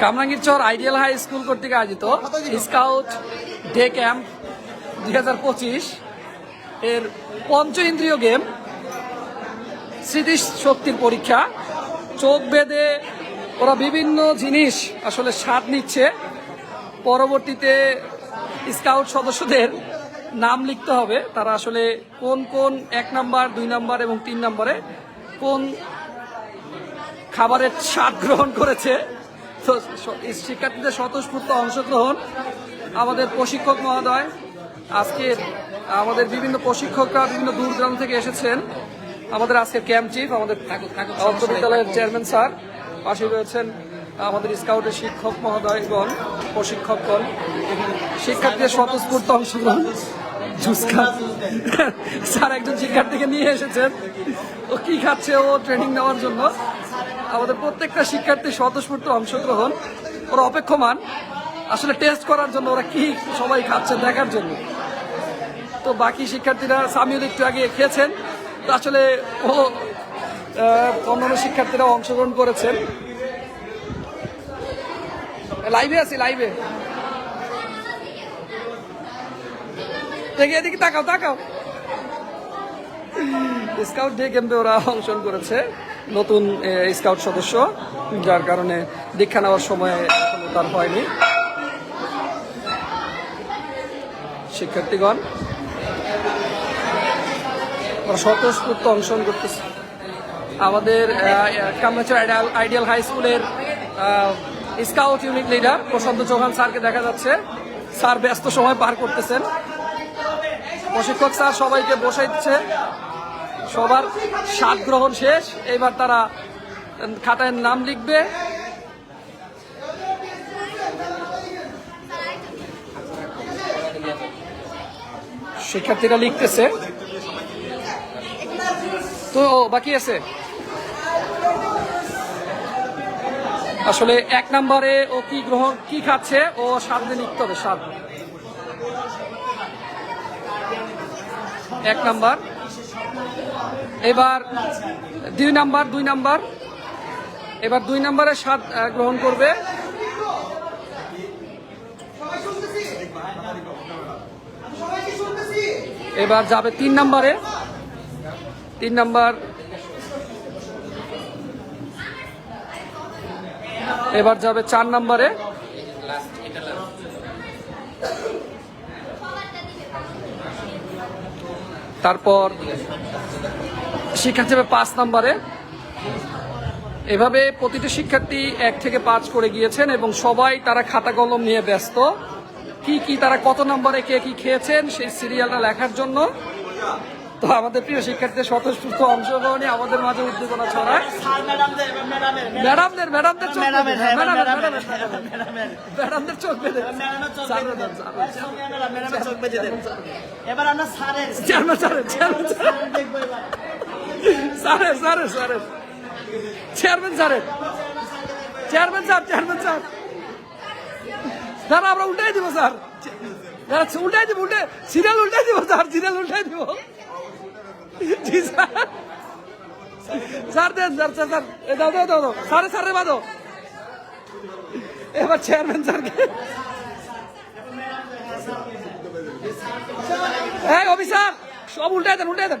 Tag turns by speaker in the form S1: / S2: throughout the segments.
S1: Kamrangirchar ideal high school কর্তৃক আয়োজিত scout day camp দু হাজার পঁচিশ এর পঞ্চ ইন্দ্রিয় গেম স্মৃতি শক্তির পরীক্ষা, চোখ বেঁধে ওরা বিভিন্ন জিনিস আসলে স্বাদ নিচ্ছে। পরবর্তীতে স্কাউট সদস্যদের নাম লিখতে হবে, তারা আসলে কোন কোন এক নাম্বার, দুই নাম্বার এবং তিন নম্বরে কোন খাবারের স্বাদ গ্রহণ করেছে। তো শিক্ষার্থীদের স্বতঃস্ফূর্ত অংশগ্রহণ আমাদের প্রশিক্ষক মহোদয় আজকে আমাদের বিভিন্ন প্রশিক্ষকরা বিভিন্ন দূর দূরান্ত থেকে এসেছেন। আমাদের আজকের ক্যাম্প চিফ আমাদের অর্থ বিদ্যালয়ের চেয়ারম্যান স্যার পাশে রয়েছেন আমাদের স্কাউটের শিক্ষক মহোদয়গণ প্রশিক্ষকগণ শিক্ষার্থীদের স্বতঃস্ফূর্ত অংশগ্রহণ। স্যার একজন শিক্ষার্থীকে নিয়ে এসেছেন। ও কি খাচ্ছে? ও ট্রেনিং নেওয়ার জন্য। আমাদের প্রত্যেকটা শিক্ষার্থী স্বতঃস্ফূর্ত অংশগ্রহণ, ওরা অপেক্ষমান। আসলে টেস্ট করার জন্য ওরা কি সবাই খাচ্ছে দেখার জন্য। তো বাকি শিক্ষার্থীরা সামিউল একটু আগে খেয়েছেন। তো আসলে ও অন্যান্য শিক্ষার্থীরা অংশগ্রহণ করেছেন। লাইভে আছি লাইভে দেখে, এদিকে তাকাও তাকাও। স্কাউট ডে ক্যাম্পে ওরা অংশগ্রহণ করেছে। নতুন স্কাউট সদস্য, যার কারণে দীক্ষা নেওয়ার সময় তার হয়নি। শিক্ষার্থীগণ স্বতঃস্ফূর্ত অংশগ্রহণ করতেছে। আমাদের কামরাচার আইডিয়াল হাই স্কুলের scout unit leader Prashant Chauhan স্যারকে দেখা যাচ্ছে। স্যার ব্যস্ত সময় পার করতেছেন। প্রশিক্ষক স্যার সবাইকে বসাইছে। সবার স্বাদ গ্রহণ শেষ। এবার তারা খাতায় নাম লিখবে। শিক্ষার্থীরা লিখতেছে। তো বাকি আছে? আসলে এক নম্বরে ও কি গ্রহণ, কি খাচ্ছে? ও স্বাদ লিখতে হবে স্বাদ এক নাম্বার। এবার দুই নাম্বার দুই নাম্বার। এবার দুই নাম্বারে স্বাদ গ্রহণ করবে। এবার যাবে তিন নাম্বারে। তিন নাম্বার। এবার যাবে চার নাম্বারে। তারপর শিক্ষার্থী পাঁচ নাম্বারে এভাবে প্রতিটি শিক্ষার্থী এক থেকে পাঁচ করে গিয়েছেন এবং সবাই তারা খাতা কলম নিয়ে ব্যস্ত কি কি তারা কত নম্বরে কে কি খেয়েছেন সেই সিরিয়ালটা লেখার জন্য তো আমাদের প্রিয় শিক্ষার্থীদের স্বতঃস্ফূর্ত অংশগ্রহণে আমাদের মাঝে উদ্দীপনা ছড়ায়
S2: ম্যাডামদের
S1: ম্যাডামদের ম্যাডামদের চোখ
S2: হ্যাঁ। এবার আমরা স্যারের
S1: চেয়ারম্যান স্যারের চেয়ারম্যান স্যারের chairman sir chairman sir sir আমরা উল্টাই দিব স্যার উল্টাই দিব উল্টে সিরিয়াল উল্টাই দিব স্যার সিরিয়াল উল্টাই দিব। জি স্যার স্যার দেন স্যার স্যার স্যার দাও দাও দাও দাও। স্যারে স্যারে বাদো এবার চেয়ারম্যান স্যারকে এই, অফিসার, সব উল্টাই দেন উল্টাই দেন।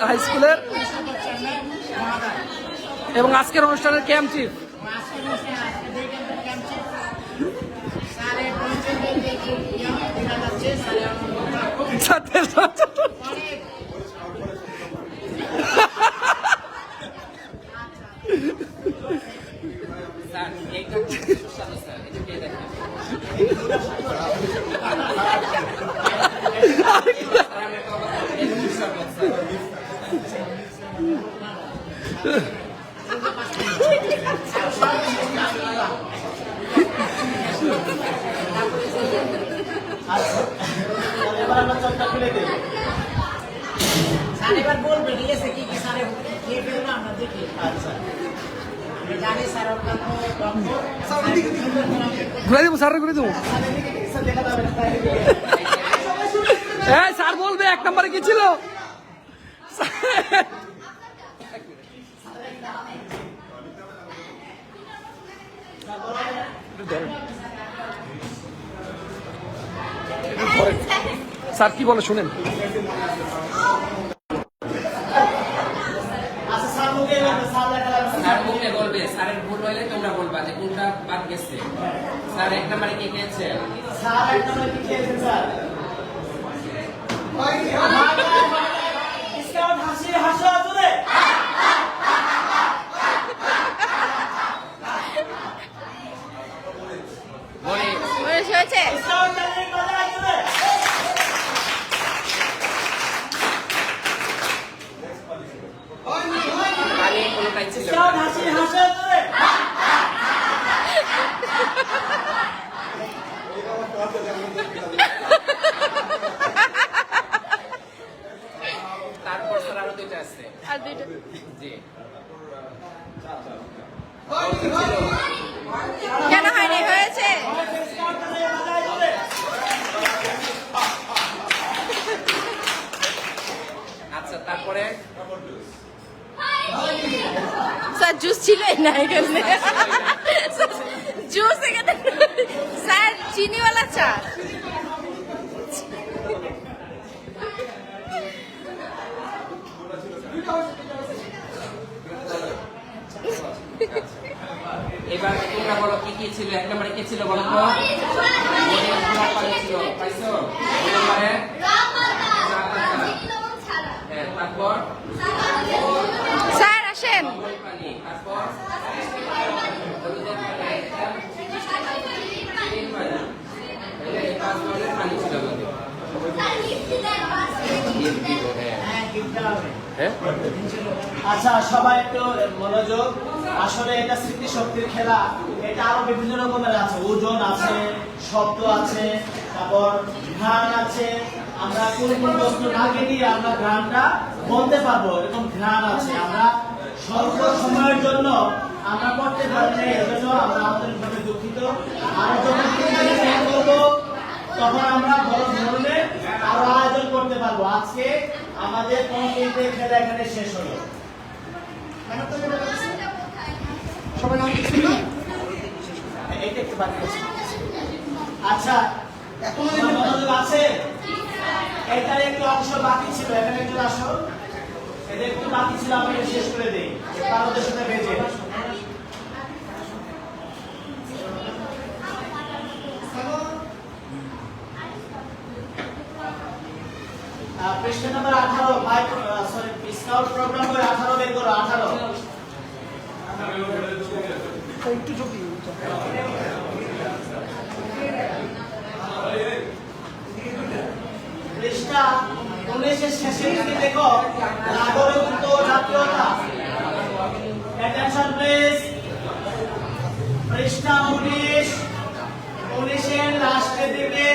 S1: হাই স্কুলের এবং আজকের অনুষ্ঠানের ক্যাম্প চিফ?
S3: কেকটা খুব সুস্বাদু স্যার এটা খেয়ে দেখেন স্যার, আমি একটা কথা বলি, এটা কি শরবত, স্যার?
S2: আচ্ছা তাহলে এবার আমরা চোখটা খুলে দিই
S4: স্যার এবার বলবে ঠিক আছে কি কি স্যারে খেয়ে ফেলব আমরা দেখি
S2: আচ্ছা
S4: আমি জানি স্যার আপনার তো ডক্টর
S1: ঘুরে দেবো স্যার ঘুরে দেবো। হ্যাঁ স্যার বলবে এক নম্বরে কি ছিল স্যার কি বলে শুনেন?
S2: আচ্ছা স্যার মুখে বলবে।
S3: স্যারের ভুল হইলে তোমরা বলবা যে কোনটা বাদ গেছে। স্যার এক নম্বরে কে খেয়েছে?
S2: স্যার মানে কি হাসি হাসো জোরে
S3: বলে
S5: মনীষ হয়েছে
S2: স্কাউট জানি বাজায় জোরে
S3: পানি কোনোটাই ছিল না।
S2: স্কাউট হাসি হাসো জোরে
S3: তারপর স্যার আরও দুইটা আছে
S5: আর দুইটা
S3: জি
S5: কেন হয়নি? হয়েছে।
S3: আচ্ছা তারপরে?
S5: স্যার জুস ছিলই না এখানে। জুস এখানে স্যার চিনিওয়ালা চা।
S3: এবার তোমরা বলো কি কি ছিল? এক নম্বরে কি ছিল বলো তো? ছিল পাইছো নম্বরে তারপর
S5: স্যার আসেন।
S3: তারপর
S2: আচ্ছা সবাই একটু মনোযোগ। আসলে এটা স্মৃতিশক্তির খেলা। এটা আরও বিভিন্ন রকমের আছে। ওজন আছে, শব্দ আছে, তারপর ঘ্রাণ আছে। আমরা কোন কোন বস্তু নাকে দিয়ে আমরা ঘ্রাণটা বলতে পারব। এরকম ঘ্রাণ আছে। আমরা স্বল্প সময়ের জন্য আমরা করতে পারি না এর জন্য আমরা আন্তরিকভাবে দুঃখিত। আর যখন করব, তখন আমরা বড় ধরনের আরও আয়োজন করতে পারব। আজকে আমাদের কমিটিতে খেলা এখানে শেষ হলো। এইটা একটু বাকি আছে আচ্ছা এখনও মনোযোগ আছে? এটার একটু অংশ বাকি ছিল, এখানে একটু আসো। একটু বাকি ছিল আমি শেষ করে দিই। তারদের সাথে বেজে। পৃষ্ঠা নাম্বার আঠারো সরি স্কাউট প্রোগ্রাম বই আঠারো বের করো, আঠারো। পৃষ্ঠা উনিশের শেষের দিকে দেখো নাগরিকত্ব জাতীয়তা। অ্যাটেনশন প্লিজ পৃষ্ঠা উনিশ উনিশের লাস্টের দিকে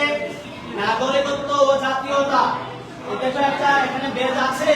S2: নাগরিকত্ব ও জাতীয়তা। এটা তো একটা এখানে বেজ আছে।